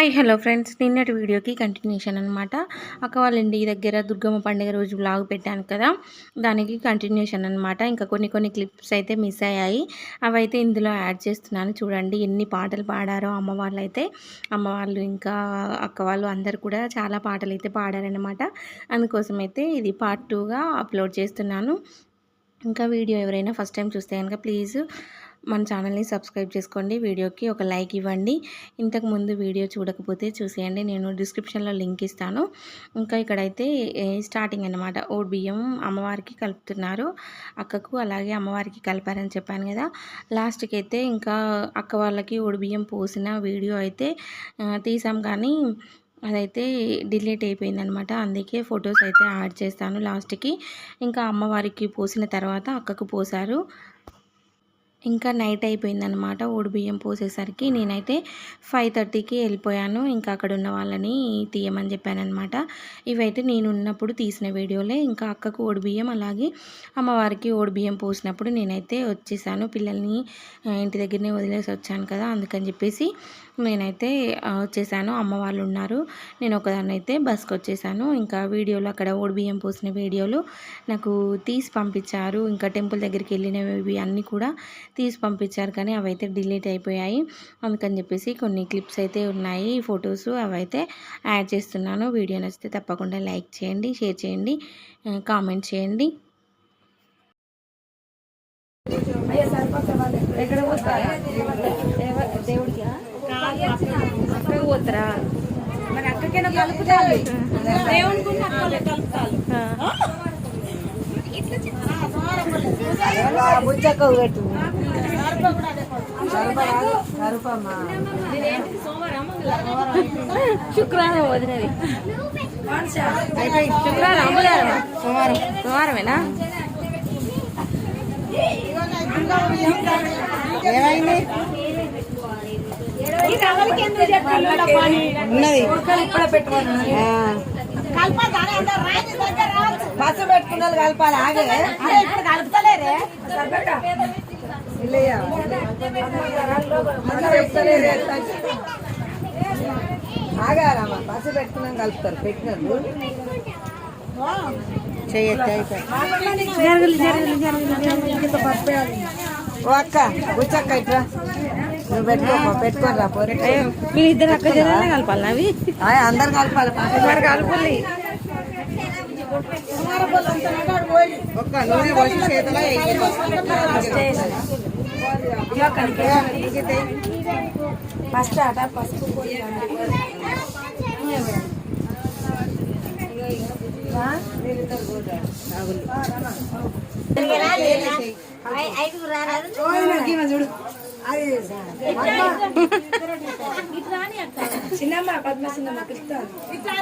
Hi hello friends. నిన్నటి వీడియోకి continuation అనమాట అక్క వాళ్ళ ఇంటి దగ్గర దుర్గమ్మ పండుగ రోజు బ్లాగ్ పెట్టాను కదా. దానికి కంటిన్యూషన్ అనమాట ఇంకా కొన్ని కొన్ని క్లిప్స్ అయితే మిస్ అయ్యాయి. అవైతే ఇందులో యాడ్ చేస్తున్నాను. చూడండి ఎన్ని పాటలు పాడారో అమ్మ వాళ్ళు అయితే అమ్మ వాళ్ళు ఇంకా అక్క వాళ్ళు అందరు కూడా చాలా పాటలు అయితే పాడారనమాట అందుకోసం అయితే ఇది పార్ట్ టూగా అప్లోడ్ చేస్తున్నాను. ఇంకా వీడియో ఎవరైనా ఫస్ట్ టైం చూస్తే కనుక ప్లీజ్ మన ఛానల్ని సబ్స్క్రైబ్ చేసుకోండి. వీడియోకి ఒక లైక్ ఇవ్వండి. ఇంతకుముందు వీడియో చూడకపోతే చూసేయండి. నేను డిస్క్రిప్షన్లో లింక్ ఇస్తాను. ఇంకా ఇక్కడైతే స్టార్టింగ్ అనమాట ఓ బియ్యం అమ్మవారికి కలుపుతున్నారు. అక్కకు అలాగే అమ్మవారికి కలిపారని చెప్పాను కదా. లాస్ట్కి అయితే ఇంకా అక్క వాళ్ళకి ఓడి బియ్యం పోసిన వీడియో అయితే తీసాం కానీ అదైతే డిలీట్ అయిపోయిందనమాట అందుకే ఫొటోస్ అయితే యాడ్ చేస్తాను లాస్ట్కి. ఇంకా అమ్మవారికి పోసిన తర్వాత అక్కకు పోసారు ఇంకా నైట్ అయిపోయిందనమాట బియ్యం పోసేసరికి. నేనైతే ఫైవ్ థర్టీకి వెళ్ళిపోయాను. ఇంకా అక్కడ ఉన్న వాళ్ళని తీయమని చెప్పానమాట ఇవైతే నేను ఉన్నప్పుడు తీసిన వీడియోలే. ఇంకా అక్కకు బియ్యం అలాగే అమ్మవారికి బియ్యం పోసినప్పుడు నేనైతే వచ్చేసాను. పిల్లల్ని ఇంటి దగ్గరనే వదిలేసి వచ్చాను కదా అందుకని చెప్పేసి నేనైతే వచ్చేసాను. అమ్మ వాళ్ళు ఉన్నారు. నేను ఒకదాన్ని అయితే బస్కి వచ్చేసాను. ఇంకా వీడియోలు అక్కడ బియ్యం పోసిన వీడియోలు నాకు తీసి పంపించారు. ఇంకా టెంపుల్ దగ్గరికి వెళ్ళినవి అన్నీ కూడా తీసి పంపించారు. కానీ అవైతే డిలీట్ అయిపోయాయి. అందుకని చెప్పేసి కొన్ని క్లిప్స్ అయితే ఉన్నాయి ఫొటోస్ అవైతే యాడ్ చేస్తున్నాను. వీడియో నచ్చితే తప్పకుండా లైక్ చేయండి షేర్ చేయండి కామెంట్ చేయండి. పోతారా మరి అక్కడికైనా కలుపుతారు. బుజ్జక్క పెట్టు శుక్రవారం వదినది. శుక్రవారం. అమ్ములారం సోమవారం. సోమవారమేనా? ఏమైంది? ఉన్నది. బస్సు పెట్టుకున్నది కలపాలి ఆగే. కలుపుతలేరే? ఆగారమ్మా బస్సు పెట్టుకున్నాం కలుపుతారు పెట్టినారు చేయొచ్చు ఓ అక్క కూర్చోక్క ఇట్రా నువ్వు పెట్టుకో పెట్టుకొని రా పోరే మీ ఇద్దరు అక్క జనాలే కలపాలి అవి అందరు కలపాలి మరి కలపాలి. ఫస్ట్ ఆట పసుపు పొడి చిన్నమ్మ పద్మ చిన్నమ్మ కృష్ణ కూర్చో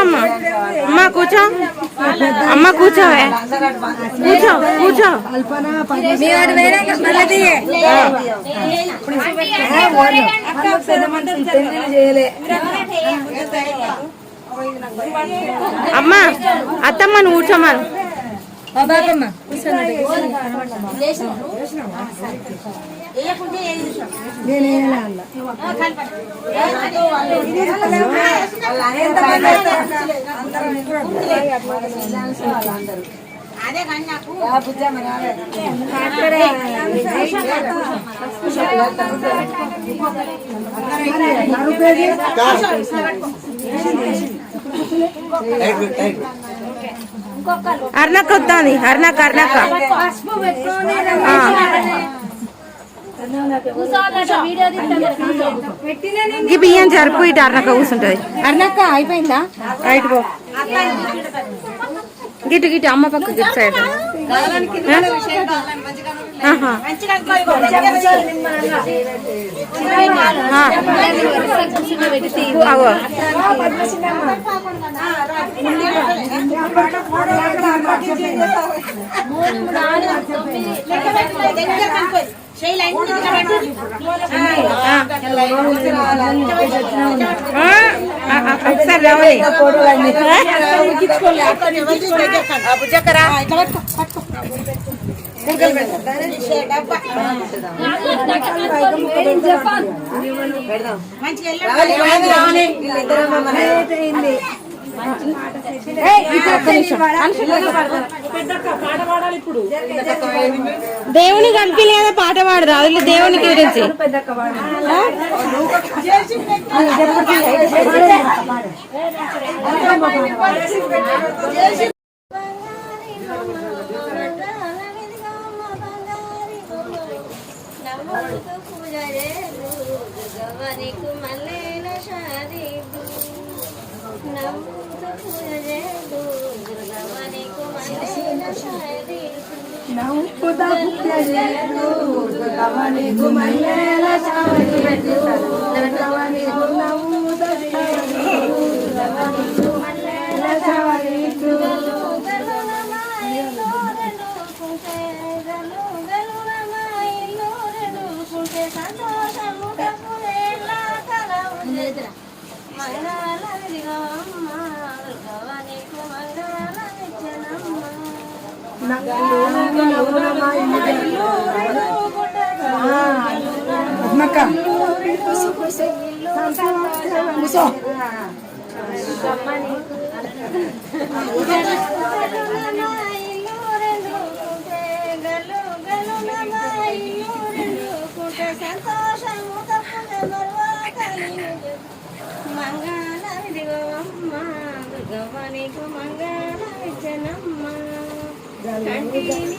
అమ్మ అమ్మ కూర్చో అమ్మ కూర్చోవే కూర్చో కూర్చో పెద్ద మనుషులు పెళ్ళి చేయలే అమ్మ అత్తమ్మ నువ్వు కూర్చోమను బాబమ్మ నేను వేయలే అల్ల అర్ణక్క వద్దాంది అర్ణక్క అర్ణక్క. ఆ. ఈ బియ్యం జరుపు ఇటు అర్ణక్క కూర్చుంటది. అర్ణక్క అయిపోయిందా? రైట్ పో. గిటు గిటు అమ్మ పక్క గిట్ సైడ్. ఆహా. ఆ. అవో. ఆ, దేవుని కనిపించలే కదా పాట పాడదా? అది దేవుని గురించి గవనికు మల్లెల షాదీదు నమ్ముతూ పూజ చేదు కూసో సంతోషము తప్పున మంగళ విడిగమ్మ దుర్గవనికు మంగళ విజనమ్మ కంటిని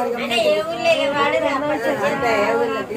అంటే మాట, మాట అట్లనా? ఏమో మరి గమ్మున. ఏ ఊళ్ళో ఏ వాడు రావచ్చు అంతే, ఏ ఊళ్ళోకి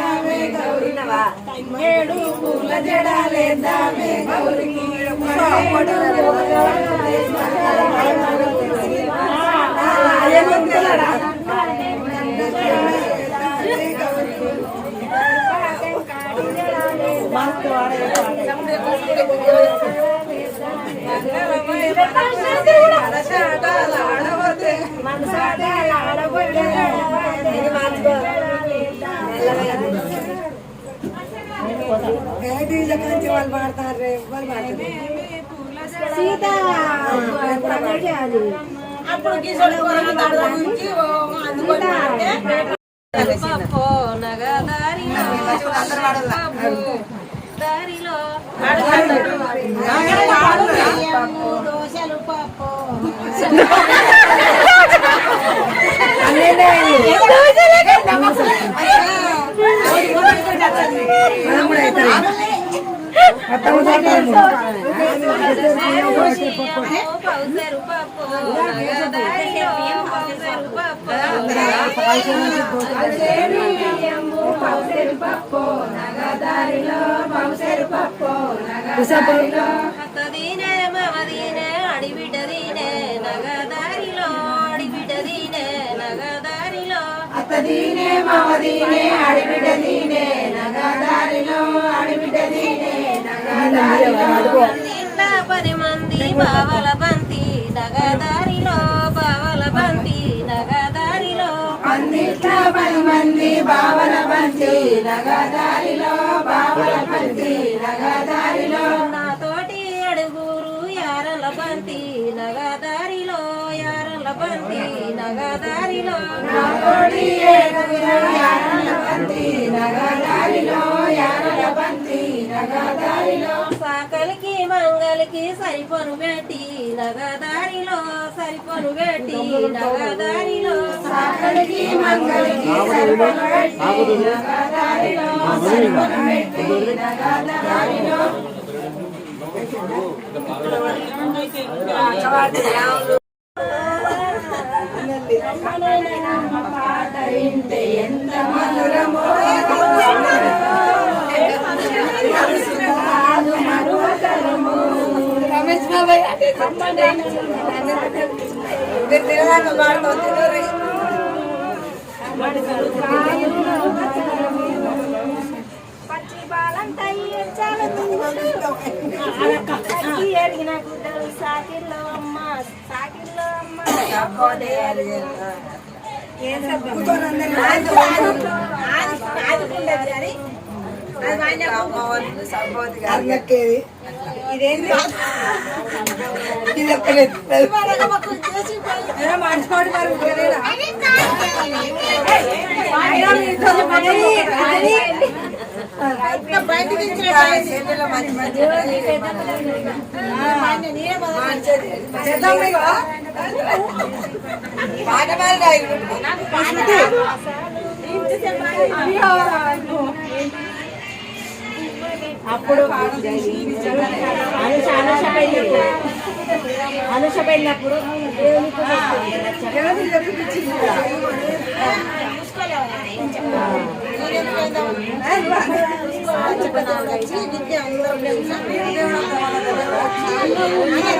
దేవా ఏడు పూల జడాలేద్దామే గౌరికి మాకు వాళ్ళు పాడతారు రే వాళ్ళు పాడతారు. సీత అప్పుడు కిషోర్ కూరగాయల దండ గురించి ఓ అందుకొని పాడితే పప్పు నగదారిలో పప్పు దారిలో దోశలు పప్పు మనం కూడా అవుతారు మొత్తం చదువుతాము. పౌసరు పప్పు నగదారిలో పౌసరు పప్పు అత్తదీనే మమదీనే అడిబిడ్డదీనే నగదారిలో అడిబిడ్డదీనే నగదారిలో ఇంట్లో పది మంది బంతి నగదారిలో యారల బంతి నగదారిలో నాతోటి అడుగురు యారల బంతి నగదారిలో యారల బంతి సాకలికి మంగలికి సరిపొను పెట్టి నగదారిలో సరిపొను పెట్టి నగదారిలో సాకలికి మంగలికి సరిపొను పెట్టి నగదారిలో సరిపొను పెట్టి నగదారిలో. మీరు తినదాకా ఎరిగిన గుడ్డలు సాకిల్లో అమ్మ సాకిల్లో అమ్మ అన్నకేది ఇదేంటి ఇది ఒక్కడే మర్చిపోటి మరి ఉంటలేదా? బయటికి ఇచ్చిన చేతుల్లో మంచి మంచి మంచిది. చేద్దాం మీకు. పాట పాడి రాయి. అప్పుడు అనుష అనుష పెళ్ళి అనుష పెళ్ళినప్పుడు?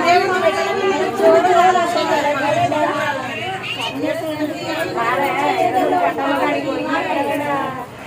దేవుడు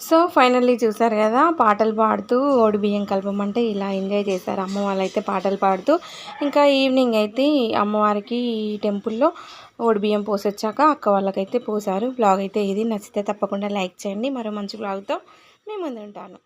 సో ఫైనల్లీ చూసారు కదా పాటలు పాడుతూ ఓడి బియ్యం కలపమంటే ఇలా ఎంజాయ్ చేశారు. అమ్మ వాళ్ళైతే పాటలు పాడుతూ ఇంకా ఈవినింగ్ అయితే అమ్మవారికి ఈ టెంపుల్లో ఓడి బియ్యం పోసొచ్చాక అక్క వాళ్ళకైతే పోసారు. బ్లాగ్ అయితే ఇది. నచ్చితే తప్పకుండా లైక్ చేయండి. మరో మంచి బ్లాగ్తో మేము ముందు ఉంటాను.